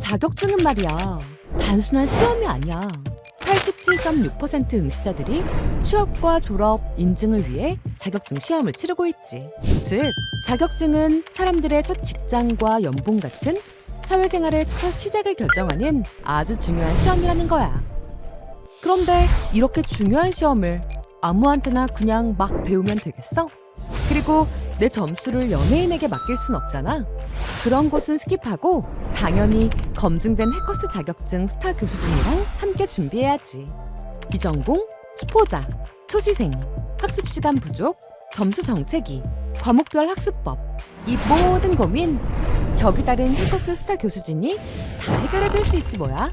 자격증은 말이야. 단순한 시험이 아니야. 87.6% 응시자들이 취업과 졸업 인증을 위해 자격증 시험을 치르고 있지. 즉, 자격증은 사람들의 첫 직장과 연봉 같은 사회생활의 첫 시작을 결정하는 아주 중요한 시험이라는 거야. 그런데 이렇게 중요한 시험을 아무한테나 그냥 막 배우면 되겠어? 그리고 내 점수를 연예인에게 맡길 순 없잖아. 그런 곳은 스킵하고 당연히 검증된 해커스 자격증 스타 교수진이랑 함께 준비해야지. 비전공, 수포자, 초시생, 학습 시간 부족, 점수 정체기, 과목별 학습법 이 모든 고민 격이 다른 해커스 스타 교수진이 다 해결해 줄 수 있지 뭐야.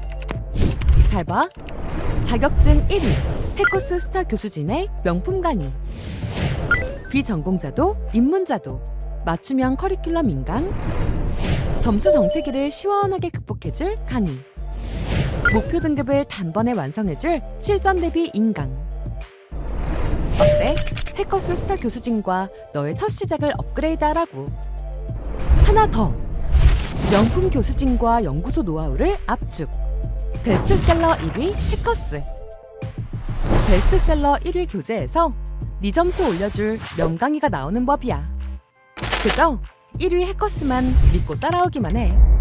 잘 봐. 자격증 1위 해커스 스타 교수진의 명품 강의. 비전공자도 입문자도 맞춤형 커리큘럼 인강 점수 정체기를 시원하게 극복해줄 강의 목표 등급을 단번에 완성해줄 실전 대비 인강. 어때? 해커스 스타 교수진과 너의 첫 시작을 업그레이드하라고. 하나 더. 명품 교수진과 연구소 노하우를 압축. 베스트셀러 1위 해커스. 베스트셀러 1위 교재에서 네 점수 올려줄 명강의가 나오는 법이야. 그저 1위 해커스만 믿고 따라오기만 해.